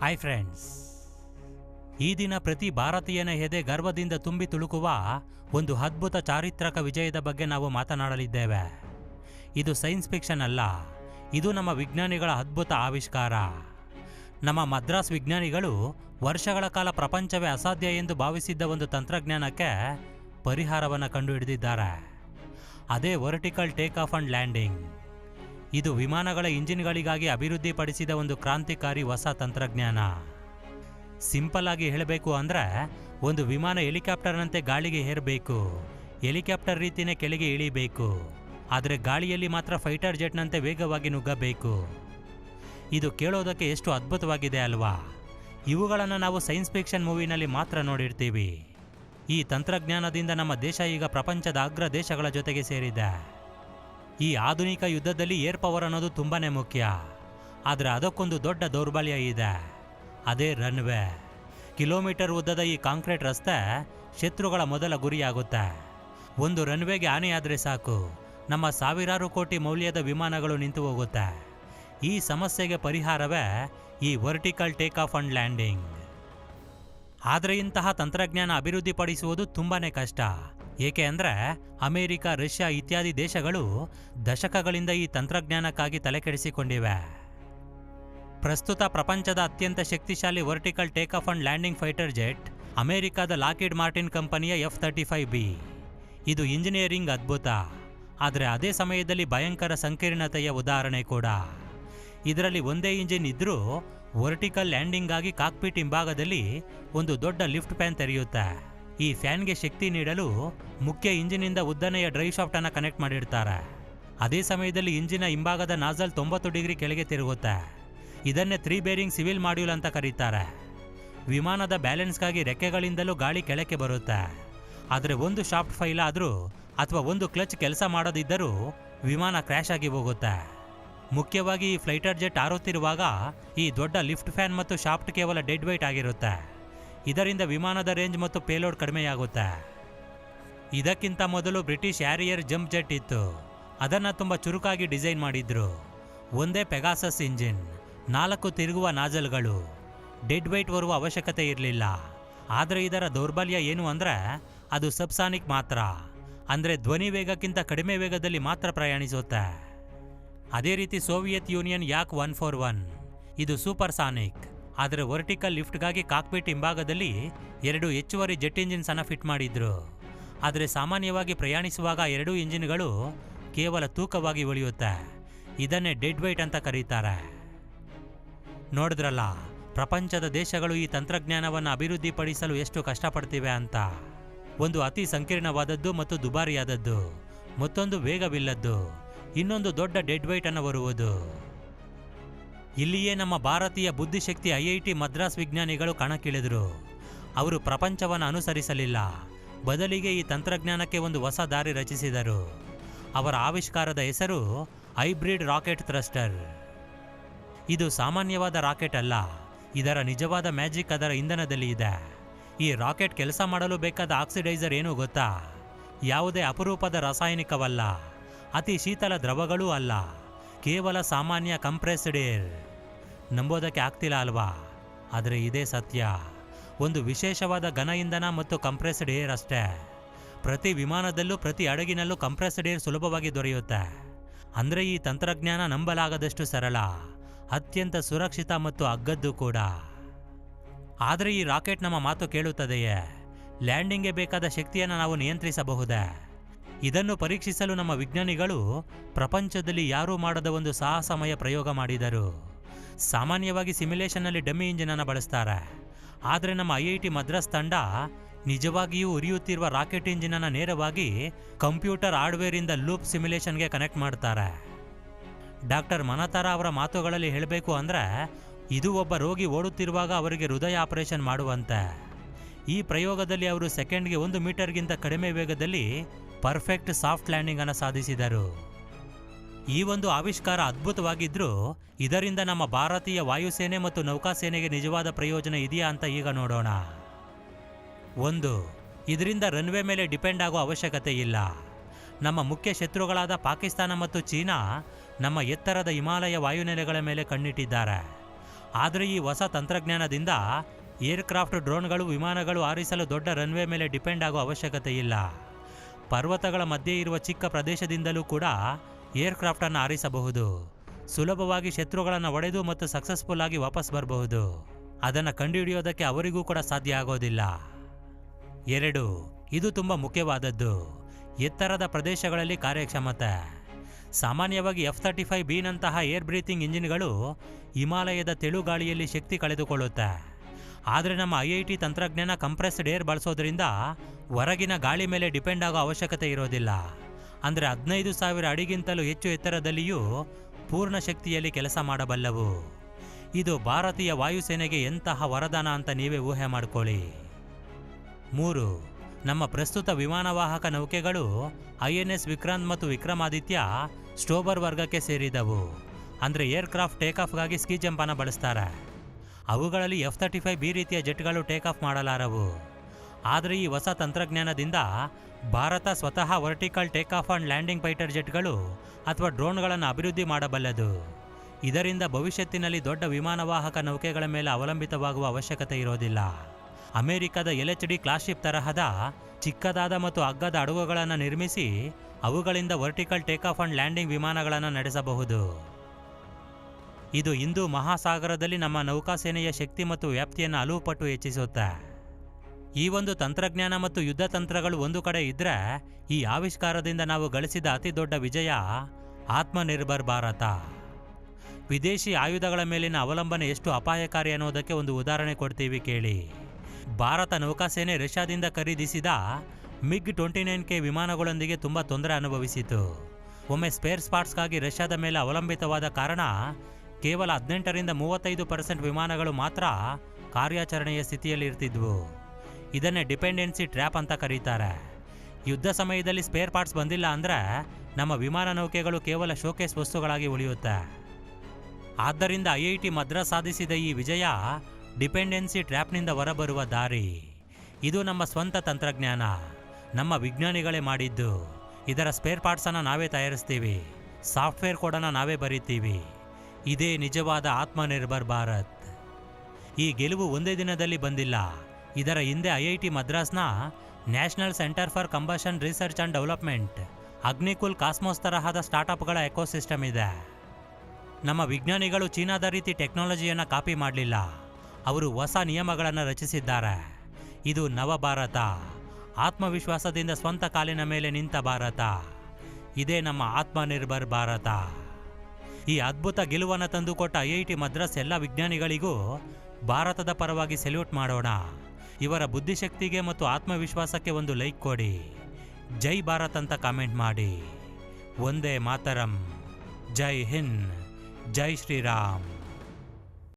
Hi friends ಈ ದಿನ ಪ್ರತಿ ಭಾರತೀಯನ ಎದೆ ಗರ್ವದಿಂದ ತುಂಬಿ ತುಳುಕುವ ಒಂದು ಅದ್ಭುತ ಚಾರಿತ್ರಕ ವಿಜಯದ ಬಗ್ಗೆ ನಾವು ಮಾತನಾಡಲಿದ್ದೇವೆ. ಇದು ಸೈನ್ಸ್ ಫಿಕ್ಷನ್ ಅಲ್ಲ. ಇದು ನಮ್ಮ ವಿಜ್ಞಾನಿಗಳ ಅದ್ಭುತ ಆವಿಷ್ಕಾರ. ನಮ್ಮ ಮದ್ರಾಸ್ ವಿಜ್ಞಾನಿಗಳು ವರ್ಷಗಳ ಕಾಲ ಪ್ರಪಂಚವೇ ಅಸಾಧ್ಯ ಎಂದು ಭಾವಿಸಿದ್ದ ಒಂದು ತಂತ್ರಜ್ಞಾನಕ್ಕೆ ಪರಿಹಾರವನ್ನು ಕಂಡುಹಿಡಿದಿದ್ದಾರೆ. ಅದೇ vertical take off and landing ಇದು ವಿಮಾನಗಳ ಇಂಜಿನ್ಗಳಿಗಾಗಿ ಅಭಿವೃದ್ಧಿಪಡಿಸಿದ ಒಂದು ಕ್ರಾಂತಿಕಾರಿ ಹೊಸ ತಂತ್ರಜ್ಞಾನ. ಸಿಂಪಲ್ ಆಗಿ ಹೇಳಬೇಕು ಅಂದರೆ ಒಂದು ವಿಮಾನ ಹೆಲಿಕಾಪ್ಟರ್ನಂತೆ ಗಾಳಿಗೆ ಹೇರಬೇಕು. ಹೆಲಿಕಾಪ್ಟರ್ ರೀತಿಯೇ ಕೆಳಗೆ ಇಳಿಬೇಕು. ಆದರೆ ಗಾಳಿಯಲ್ಲಿ ಮಾತ್ರ ಫೈಟರ್ ಜೆಟ್ನಂತೆ ವೇಗವಾಗಿ ನುಗ್ಗಬೇಕು. ಇದು ಕೇಳೋದಕ್ಕೆ ಎಷ್ಟು ಅದ್ಭುತವಾಗಿದೆ ಅಲ್ವಾ? ಇವುಗಳನ್ನು ನಾವು ಸೈನ್ಸ್ ಫಿಕ್ಷನ್ ಮೂವಿನಲ್ಲಿ ಮಾತ್ರ ನೋಡಿರ್ತೀವಿ. ಈ ತಂತ್ರಜ್ಞಾನದಿಂದ ನಮ್ಮ ದೇಶ ಈಗ ಪ್ರಪಂಚದ ಅಗ್ರ ದೇಶಗಳ ಜೊತೆಗೆ ಸೇರಿದೆ. ಈ ಆಧುನಿಕ ಯುದ್ಧದಲ್ಲಿ ಏರ್ ಪವರ್ ಅನ್ನೋದು ತುಂಬಾನೇ ಮುಖ್ಯ. ಆದರೆ ಅದಕ್ಕೊಂದು ದೊಡ್ಡ ದೌರ್ಬಲ್ಯ ಇದೆ. ಅದೇ ರನ್ವೇ ಕಿಲೋಮೀಟರ್ ಉದ್ದದ ಈ ಕಾಂಕ್ರೀಟ್ ರಸ್ತೆ ಶತ್ರುಗಳ ಮೊದಲ ಗುರಿಯಾಗುತ್ತೆ. ಒಂದು ರನ್ವೇಗೆ ಹಾನಿಯಾದರೆ ಸಾಕು. ನಮ್ಮ ಸಾವಿರಾರು ಕೋಟಿ ಮೌಲ್ಯದ ವಿಮಾನಗಳು ನಿಂತು ಹೋಗುತ್ತೆ. ಈ ಸಮಸ್ಯೆಗೆ ಪರಿಹಾರವೇ ಈ vertical take off and landing ಆದರೆ ಇಂತಹ ತಂತ್ರಜ್ಞಾನ ಅಭಿವೃದ್ಧಿಪಡಿಸುವುದು ತುಂಬಾ ಕಷ್ಟ. ಏಕೆ ಅಂದರೆ ಅಮೆರಿಕ, ರಷ್ಯಾ ಇತ್ಯಾದಿ ದೇಶಗಳು ದಶಕಗಳಿಂದ ಈ ತಂತ್ರಜ್ಞಾನಕ್ಕಾಗಿ ತಲೆಕೆಡಿಸಿಕೊಂಡಿವೆ ಪ್ರಸ್ತುತ ಪ್ರಪಂಚದ ಅತ್ಯಂತ ಶಕ್ತಿಶಾಲಿ vertical take off and landing fighter jet ಅಮೆರಿಕದ ಲಾಕಿಡ್ ಮಾರ್ಟಿನ್ ಕಂಪನಿಯ ಎಫ್ ತರ್ಟಿ ಫೈವ್ ಬಿ. ಇದು ಇಂಜಿನಿಯರಿಂಗ್ ಅದ್ಭುತ. ಆದರೆ ಅದೇ ಸಮಯದಲ್ಲಿ ಭಯಂಕರ ಸಂಕೀರ್ಣತೆಯ ಉದಾಹರಣೆ ಕೂಡ. ಇದರಲ್ಲಿ ಒಂದೇ ಇಂಜಿನ್ ಇದ್ದರೂ ವರ್ಟಿಕಲ್ ಲ್ಯಾಂಡಿಂಗ್ ಆಗಿ ಕಾಕ್ಪಿಟ್ ಹಿಂಭಾಗದಲ್ಲಿ ಒಂದು ದೊಡ್ಡ ಲಿಫ್ಟ್ ಪ್ಯಾನ್ ತೆರೆಯುತ್ತೆ. ಈ ಫ್ಯಾನ್ಗೆ ಶಕ್ತಿ ನೀಡಲು ಮುಖ್ಯ ಇಂಜಿನಿಂದ ಉದ್ದನೆಯ ಡ್ರೈವ್ ಶಾಫ್ಟನ್ನು ಕನೆಕ್ಟ್ ಮಾಡಿರ್ತಾರೆ. ಅದೇ ಸಮಯದಲ್ಲಿ ಇಂಜಿನ ಹಿಂಭಾಗದ ನಾಜಲ್ ತೊಂಬತ್ತು ಡಿಗ್ರಿ ಕೆಳಗೆ ತಿರುಗುತ್ತೆ. ಇದನ್ನೇ ತ್ರೀ ಬೇರಿಂಗ್ ಸಿವಿಲ್ ಮಾಡ್ಯೂಲ್ ಅಂತ ಕರೀತಾರೆ. ವಿಮಾನದ ಬ್ಯಾಲೆನ್ಸ್ಗಾಗಿ ರೆಕ್ಕೆಗಳಿಂದಲೂ ಗಾಳಿ ಕೆಳಕ್ಕೆ ಬರುತ್ತೆ. ಆದರೆ ಒಂದು ಶಾಫ್ಟ್ ಫೈಲ್ ಆದರೂ ಅಥವಾ ಒಂದು ಕ್ಲಚ್ ಕೆಲಸ ಮಾಡದಿದ್ದರೂ ವಿಮಾನ ಕ್ರ್ಯಾಶ್ ಆಗಿ ಹೋಗುತ್ತೆ. ಮುಖ್ಯವಾಗಿ ಈ ಫ್ಲೈಟರ್ ಜೆಟ್ ಹಾರುತ್ತಿರುವಾಗ ಈ ದೊಡ್ಡ ಲಿಫ್ಟ್ ಫ್ಯಾನ್ ಮತ್ತು ಶಾಫ್ಟ್ ಕೇವಲ ಡೆಡ್ ವೈಟ್ ಆಗಿರುತ್ತೆ. ಇದರಿಂದ ವಿಮಾನದ ರೇಂಜ್ ಮತ್ತು ಪೇಲೋಡ್ ಕಡಿಮೆಯಾಗುತ್ತೆ. ಇದಕ್ಕಿಂತ ಮೊದಲು ಬ್ರಿಟಿಷ್ ಹ್ಯಾರಿಯರ್ ಜಂಪ್ ಜೆಟ್ ಇತ್ತು. ಅದನ್ನು ತುಂಬ ಚುರುಕಾಗಿ ಡಿಸೈನ್ ಮಾಡಿದ್ರು. ಒಂದೇ ಪೆಗಾಸಸ್ ಇಂಜಿನ್, ನಾಲ್ಕು ತಿರುಗುವ ನಾಜಲ್ಗಳು ಡೆಡ್ ವೈಟ್ ಬರುವ ಅವಶ್ಯಕತೆ ಇರಲಿಲ್ಲ. ಆದರೆ ಇದರ ದೌರ್ಬಲ್ಯ ಏನು ಅಂದರೆ, ಅದು ಸಬ್ಸಾನಿಕ್ ಮಾತ್ರ. ಅಂದರೆ ಧ್ವನಿ ವೇಗಕ್ಕಿಂತ ಕಡಿಮೆ ವೇಗದಲ್ಲಿ ಮಾತ್ರ ಪ್ರಯಾಣಿಸುತ್ತೆ. ಅದೇ ರೀತಿ Soviet Union Yak one four one? ಇದು ಸೂಪರ್ ಸಾನಿಕ್. ಆದರೆ ವರ್ಟಿಕಲ್ ಲಿಫ್ಟ್ಗಾಗಿ ಕಾಕ್ಪಿಟ್ ಹಿಂಭಾಗದಲ್ಲಿ ಎರಡು ಹೆಚ್ಚುವರಿ ಜೆಟ್ ಇಂಜಿನ್ಸನ್ನು ಫಿಟ್ ಮಾಡಿದ್ರು. ಆದರೆ ಸಾಮಾನ್ಯವಾಗಿ ಪ್ರಯಾಣಿಸುವಾಗ ಎರಡೂ ಇಂಜಿನ್ಗಳು ಕೇವಲ ತೂಕವಾಗಿ ಉಳಿಯುತ್ತೆ. ಇದನ್ನೇ ಡೆಡ್ ವೈಟ್ ಅಂತ ಕರೀತಾರೆ. ನೋಡಿದ್ರಲ್ಲ, ಪ್ರಪಂಚದ ದೇಶಗಳು ಈ ತಂತ್ರಜ್ಞಾನವನ್ನು ಅಭಿವೃದ್ಧಿಪಡಿಸಲು ಎಷ್ಟು ಕಷ್ಟಪಡ್ತಿವೆ ಅಂತ. ಒಂದು ಅತಿ ಸಂಕೀರ್ಣವಾದದ್ದು ಮತ್ತು ದುಬಾರಿಯಾದದ್ದು, ಮತ್ತೊಂದು ವೇಗವಿಲ್ಲದ್ದು, ಇನ್ನೊಂದು ದೊಡ್ಡ ಡೆಡ್ ವೈಟ್ ಅನ್ನು ಬರುವುದು ಇಲ್ಲಿಯೇ ನಮ್ಮ ಭಾರತೀಯ ಬುದ್ಧಿಶಕ್ತಿ ಐ ಐ ಟಿ ಮದ್ರಾಸ್ ವಿಜ್ಞಾನಿಗಳು ಕಣಕ್ಕಿಳಿದರು. ಅವರು ಪ್ರಪಂಚವನ್ನು ಅನುಸರಿಸಲಿಲ್ಲ. ಬದಲಿಗೆ ಈ ತಂತ್ರಜ್ಞಾನಕ್ಕೆ ಒಂದು ಹೊಸ ದಾರಿ ರಚಿಸಿದರು. ಅವರ ಆವಿಷ್ಕಾರದ ಹೆಸರು ಹೈಬ್ರಿಡ್ ರಾಕೆಟ್ ಥ್ರಸ್ಟರ್. ಇದು ಸಾಮಾನ್ಯವಾದ ರಾಕೆಟ್ ಅಲ್ಲ. ಇದರ ನಿಜವಾದ ಮ್ಯಾಜಿಕ್ ಅದರ ಇಂಧನದಲ್ಲಿ ಇದೆ. ಈ ರಾಕೆಟ್ ಕೆಲಸ ಮಾಡಲು ಬೇಕಾದ ಆಕ್ಸಿಡೈಸರ್ ಏನೂ ಗೊತ್ತಾ? ಯಾವುದೇ ಅಪರೂಪದ ರಾಸಾಯನಿಕವಲ್ಲ. ಅತಿ ಶೀತಲ ದ್ರವಗಳೂ ಅಲ್ಲ. ಕೇವಲ ಸಾಮಾನ್ಯ ಕಂಪ್ರೆಸ್ಡ್ ಏರ್ ನಂಬೋದಕ್ಕೆ ಆಗ್ತಿಲ್ಲ ಅಲ್ವಾ? ಆದರೆ ಇದೇ ಸತ್ಯ. ಒಂದು ವಿಶೇಷವಾದ ಘನ ಇಂಧನ ಮತ್ತು ಕಂಪ್ರೆಸ್ಡ್ ಏರ್ ಅಷ್ಟೇ. ಪ್ರತಿ ವಿಮಾನದಲ್ಲೂ ಪ್ರತಿ ಹಡಗಿನಲ್ಲೂ ಕಂಪ್ರೆಸ್ಡ್ ಏರ್ ಸುಲಭವಾಗಿ ದೊರೆಯುತ್ತೆ. ಅಂದರೆ ಈ ತಂತ್ರಜ್ಞಾನ ನಂಬಲಾಗದಷ್ಟು ಸರಳ, ಅತ್ಯಂತ ಸುರಕ್ಷಿತ ಮತ್ತು ಅಗ್ಗದ್ದು ಕೂಡ. ಆದರೆ ಈ ರಾಕೆಟ್ ನಮ್ಮ ಮಾತು ಕೇಳುತ್ತದೆಯೇ? ಲ್ಯಾಂಡಿಂಗ್ಗೆ ಬೇಕಾದ ಶಕ್ತಿಯನ್ನು ನಾವು ನಿಯಂತ್ರಿಸಬಹುದೇ? ಇದನ್ನು ಪರೀಕ್ಷಿಸಲು ನಮ್ಮ ವಿಜ್ಞಾನಿಗಳು ಪ್ರಪಂಚದಲ್ಲಿ ಯಾರೂ ಮಾಡದ ಒಂದು ಸಾಹಸಮಯ ಪ್ರಯೋಗ ಮಾಡಿದರು. ಸಾಮಾನ್ಯವಾಗಿ ಸಿಮ್ಯುಲೇಷನ್ನಲ್ಲಿ ಡಮ್ಮಿ ಇಂಜಿನ್ ಅನ್ನು ಬಳಸ್ತಾರೆ. ಆದರೆ ನಮ್ಮ ಐ ಐ ಟಿ ಮದ್ರಾಸ್ ತಂಡ ನಿಜವಾಗಿಯೂ ಉರಿಯುತ್ತಿರುವ ರಾಕೆಟ್ ಇಂಜಿನ್ ಅನ್ನು ನೇರವಾಗಿ ಕಂಪ್ಯೂಟರ್ ಹಾರ್ಡ್ವೇರ್ ಇಂದ ಲೂಪ್ ಸಿಮ್ಯುಲೇಷನ್ಗೆ ಕನೆಕ್ಟ್ ಮಾಡ್ತಾರೆ. ಡಾಕ್ಟರ್ ಮನತಾರ ಅವರ ಮಾತುಗಳಲ್ಲಿ ಹೇಳಬೇಕು ಅಂದ್ರೆ, ಇದು ಒಬ್ಬ ರೋಗಿ ಓಡುತ್ತಿರುವಾಗ ಅವರಿಗೆ ಹೃದಯ ಆಪರೇಷನ್ ಮಾಡುವಂತೆ. ಈ ಪ್ರಯೋಗದಲ್ಲಿ ಅವರು ಸೆಕೆಂಡ್ಗೆ ಒಂದು ಮೀಟರ್ಗಿಂತ ಕಡಿಮೆ ವೇಗದಲ್ಲಿ ಪರ್ಫೆಕ್ಟ್ ಸಾಫ್ಟ್ ಲ್ಯಾಂಡಿಂಗ್ ಅನ್ನು ಸಾಧಿಸಿದರು. ಈ ಒಂದು ಆವಿಷ್ಕಾರ ಅದ್ಭುತವಾಗಿದ್ದರೂ ಇದರಿಂದ ನಮ್ಮ ಭಾರತೀಯ ವಾಯುಸೇನೆ ಮತ್ತು ನೌಕಾಸೇನೆಗೆ ನಿಜವಾದ ಪ್ರಯೋಜನ ಇದೆಯಾ ಅಂತ ಈಗ ನೋಡೋಣ. ಒಂದು, ಇದರಿಂದ ರನ್ವೇ ಮೇಲೆ ಡಿಪೆಂಡ್ ಆಗೋ ಅವಶ್ಯಕತೆ ಇಲ್ಲ. ನಮ್ಮ ಮುಖ್ಯ ಶತ್ರುಗಳಾದ ಪಾಕಿಸ್ತಾನ ಮತ್ತು ಚೀನಾ ನಮ್ಮ ಎತ್ತರದ ಹಿಮಾಲಯ ವಾಯುನೆಲೆಗಳ ಮೇಲೆ ಕಣ್ಣಿಟ್ಟಿದ್ದಾರೆ. ಆದರೆ ಈ ಹೊಸ ತಂತ್ರಜ್ಞಾನದಿಂದ ಏರ್ಕ್ರಾಫ್ಟ್ ಡ್ರೋನ್ಗಳು, ವಿಮಾನಗಳು ಹಾರಿಸಲು ದೊಡ್ಡ ರನ್ವೇ ಮೇಲೆ ಡಿಪೆಂಡ್ ಆಗೋ ಅವಶ್ಯಕತೆ ಇಲ್ಲ. ಪರ್ವತಗಳ ಮಧ್ಯೆ ಇರುವ ಚಿಕ್ಕ ಪ್ರದೇಶದಿಂದಲೂ ಕೂಡ ಏರ್ಕ್ರಾಫ್ಟನ್ನು ಹಾರಿಸಬಹುದು ಸುಲಭವಾಗಿ ಶತ್ರುಗಳನ್ನು ಒಡೆದು ಮತ್ತು ಸಕ್ಸಸ್ಫುಲ್ ಆಗಿ ವಾಪಸ್ ಬರಬಹುದು. ಅದನ್ನು ಕಂಡುಹಿಡಿಯೋದಕ್ಕೆ ಅವರಿಗೂ ಕೂಡ ಸಾಧ್ಯ ಆಗೋದಿಲ್ಲ. ಎರಡು, ಇದು ತುಂಬ ಮುಖ್ಯವಾದದ್ದು. ಎತ್ತರದ ಪ್ರದೇಶಗಳಲ್ಲಿ ಕಾರ್ಯಕ್ಷಮತೆ. ಸಾಮಾನ್ಯವಾಗಿ ಎಫ್ ತರ್ಟಿ ಫೈವ್ ಬಿನಂತಹ ಏರ್ ಬ್ರೀತಿಂಗ್ ಇಂಜಿನ್ಗಳು ಹಿಮಾಲಯದ ತೆಳುಗಾಳಿಯಲ್ಲಿ ಶಕ್ತಿ ಕಳೆದುಕೊಳ್ಳುತ್ತೆ. ಆದರೆ ನಮ್ಮ ಐ ಐ ಟಿ ತಂತ್ರಜ್ಞಾನ ಕಂಪ್ರೆಸ್ಡ್ ಏರ್ ಬಳಸೋದ್ರಿಂದ ಹೊರಗಿನ ಗಾಳಿ ಮೇಲೆ ಡಿಪೆಂಡ್ ಆಗೋ ಅವಶ್ಯಕತೆ ಇರೋದಿಲ್ಲ. ಅಂದರೆ ಹದಿನೈದು ಸಾವಿರ ಅಡಿಗಿಂತಲೂ ಹೆಚ್ಚು ಎತ್ತರದಲ್ಲಿಯೂ ಪೂರ್ಣ ಶಕ್ತಿಯಲ್ಲಿ ಕೆಲಸ ಮಾಡಬಲ್ಲವು. ಇದು ಭಾರತೀಯ ವಾಯುಸೇನೆಗೆ ಎಂತಹ ವರದಾನ ಅಂತ ನೀವೇ ಊಹೆ ಮಾಡಿಕೊಳ್ಳಿ. ಮೂರು, ನಮ್ಮ ಪ್ರಸ್ತುತ ವಿಮಾನವಾಹಕ ನೌಕೆಗಳು ಐ ಎನ್ ಎಸ್ ವಿಕ್ರಾಂತ್ ಮತ್ತು ವಿಕ್ರಮಾದಿತ್ಯ ಸ್ಟೋಬರ್ ವರ್ಗಕ್ಕೆ ಸೇರಿದವು. ಅಂದರೆ ಏರ್ಕ್ರಾಫ್ಟ್ ಟೇಕಾಫ್ಗಾಗಿ ಸ್ಕಿ ಜಂಪನ್ನು ಬಳಸ್ತಾರೆ. ಅವುಗಳಲ್ಲಿ ಎಫ್ ತರ್ಟಿ ಫೈವ್ ಬಿ ರೀತಿಯ ಜೆಟ್ಗಳು ಟೇಕ್ ಆಫ್ ಮಾಡಲಾರವು. ಆದರೆ ಈ ಹೊಸ ತಂತ್ರಜ್ಞಾನದಿಂದ ಭಾರತ ಸ್ವತಃ vertical take off and landing fighter ಜೆಟ್ಗಳು ಅಥವಾ ಡ್ರೋನ್ಗಳನ್ನು ಅಭಿವೃದ್ಧಿ ಮಾಡಬಲ್ಲದು. ಇದರಿಂದ ಭವಿಷ್ಯತ್ತಿನಲ್ಲಿ ದೊಡ್ಡ ವಿಮಾನವಾಹಕ ನೌಕೆಗಳ ಮೇಲೆ ಅವಲಂಬಿತವಾಗುವ ಅವಶ್ಯಕತೆ ಇರೋದಿಲ್ಲ. ಅಮೆರಿಕದ ಎಲ್ ಎಚ್ ಡಿ ಕ್ಲಾಸ್ಶಿಪ್ ತರಹದ ಚಿಕ್ಕದಾದ ಮತ್ತು ಅಗ್ಗದ ಅಡುಗುಗಳನ್ನು ನಿರ್ಮಿಸಿ ಅವುಗಳಿಂದ vertical take off and landing ವಿಮಾನಗಳನ್ನು ನಡೆಸಬಹುದು. ಇದು ಹಿಂದೂ ಮಹಾಸಾಗರದಲ್ಲಿ ನಮ್ಮ ನೌಕಾಸೇನೆಯ ಶಕ್ತಿ ಮತ್ತು ವ್ಯಾಪ್ತಿಯನ್ನು ಹಲವು ಹೆಚ್ಚಿಸುತ್ತೆ. ಈ ಒಂದು ತಂತ್ರಜ್ಞಾನ ಮತ್ತು ಯುದ್ಧ ತಂತ್ರಗಳು ಒಂದು ಕಡೆ ಇದ್ರೆ ಈ ಆವಿಷ್ಕಾರದಿಂದ ನಾವು ಗಳಿಸಿದ ಅತಿ ದೊಡ್ಡ ವಿಜಯ ಆತ್ಮನಿರ್ಭರ್ ಭಾರತ. ವಿದೇಶಿ ಆಯುಧಗಳ ಮೇಲಿನ ಅವಲಂಬನೆ ಎಷ್ಟು ಅಪಾಯಕಾರಿ ಅನ್ನೋದಕ್ಕೆ ಒಂದು ಉದಾಹರಣೆ ಕೊಡ್ತೀವಿ ಕೇಳಿ. ಭಾರತ ನೌಕಾಸೇನೆ ರಷ್ಯಾದಿಂದ ಖರೀದಿಸಿದ ಮಿಗ್ ಟ್ವೆಂಟಿ ನೈನ್ ಕೆ ವಿಮಾನಗಳೊಂದಿಗೆ ತುಂಬ ತೊಂದರೆ ಅನುಭವಿಸಿತು. ಒಮ್ಮೆ ಸ್ಪೇರ್ ಸ್ಪಾಟ್ಸ್ಗಾಗಿ ರಷ್ಯಾದ ಮೇಲೆ ಅವಲಂಬಿತವಾದ ಕಾರಣ ಕೇವಲ ಹದಿನೆಂಟರಿಂದ ಮೂವತ್ತೈದು ಪರ್ಸೆಂಟ್ ವಿಮಾನಗಳು ಮಾತ್ರ ಕಾರ್ಯಾಚರಣೆಯ ಸ್ಥಿತಿಯಲ್ಲಿ ಇರ್ತಿದ್ವು. ಇದನ್ನೇ ಡಿಪೆಂಡೆನ್ಸಿ ಟ್ರ್ಯಾಪ್ ಅಂತ ಕರೀತಾರೆ. ಯುದ್ಧ ಸಮಯದಲ್ಲಿ ಸ್ಪೇರ್ ಪಾರ್ಟ್ಸ್ ಬಂದಿಲ್ಲ ಅಂದ್ರೆ ನಮ್ಮ ವಿಮಾನ ನೌಕೆಗಳು ಕೇವಲ ಶೋಕೇಸ್ ವಸ್ತುಗಳಾಗಿ ಉಳಿಯುತ್ತೆ. ಆದ್ದರಿಂದ ಐ ಐ ಟಿ ಮದ್ರಾಸ್ ಸಾಧಿಸಿದ ಈ ವಿಜಯ ಡಿಪೆಂಡೆನ್ಸಿ ಟ್ರ್ಯಾಪ್ನಿಂದ ಹೊರಬರುವ ದಾರಿ. ಇದು ನಮ್ಮ ಸ್ವಂತ ತಂತ್ರಜ್ಞಾನ. ನಮ್ಮ ವಿಜ್ಞಾನಿಗಳೇ ಮಾಡಿದ್ದು. ಇದರ ಸ್ಪೇರ್ ಪಾರ್ಟ್ಸನ್ನು ನಾವೇ ತಯಾರಿಸ್ತೀವಿ. ಸಾಫ್ಟ್ವೇರ್ ಕೋಡನ್ನು ನಾವೇ ಬರಿತೀವಿ. ಇದೇ ನಿಜವಾದ ಆತ್ಮನಿರ್ಭರ್ ಭಾರತ್. ಈ ಗೆಲುವು ಒಂದೇ ದಿನದಲ್ಲಿ ಬಂದಿಲ್ಲ. ಇದರ ಹಿಂದೆ I I T ಮದ್ರಾಸ್ನ national centre for combustion research and development, Agnikul Cosmos ತರಹದ ಸ್ಟಾರ್ಟ್ಅಪ್ಗಳ ಎಕೋಸಿಸ್ಟಮ್ ಇದೆ. ನಮ್ಮ ವಿಜ್ಞಾನಿಗಳು ಚೀನಾದ ರೀತಿ ಟೆಕ್ನಾಲಜಿಯನ್ನು ಕಾಪಿ ಮಾಡಲಿಲ್ಲ. ಅವರು ಹೊಸ ನಿಯಮಗಳನ್ನು ರಚಿಸಿದ್ದಾರೆ. ಇದು ನವ ಭಾರತ. ಆತ್ಮವಿಶ್ವಾಸದಿಂದ ಸ್ವಂತ ಕಾಲಿನ ಮೇಲೆ ನಿಂತ ಭಾರತ. ಇದೇ ನಮ್ಮ ಆತ್ಮನಿರ್ಭರ್ ಭಾರತ. ಈ ಅದ್ಭುತ ಗೆಲುವನ್ನು ತಂದುಕೊಟ್ಟ ಐ ಐ ಟಿ ಮದ್ರಾಸ್ ಎಲ್ಲ ವಿಜ್ಞಾನಿಗಳಿಗೂ ಭಾರತದ ಪರವಾಗಿ ಸೆಲ್ಯೂಟ್ ಮಾಡೋಣ. ಇವರ ಬುದ್ಧಿಶಕ್ತಿಗೆ ಮತ್ತು ಆತ್ಮವಿಶ್ವಾಸಕ್ಕೆ ಒಂದು ಲೈಕ್ ಕೊಡಿ. ಜೈ ಭಾರತ್ ಅಂತ ಕಾಮೆಂಟ್ ಮಾಡಿ. ಒಂದೇ ಮಾತರಂ. ಜೈ ಹಿಂದ್. ಜೈ ಶ್ರೀರಾಮ್.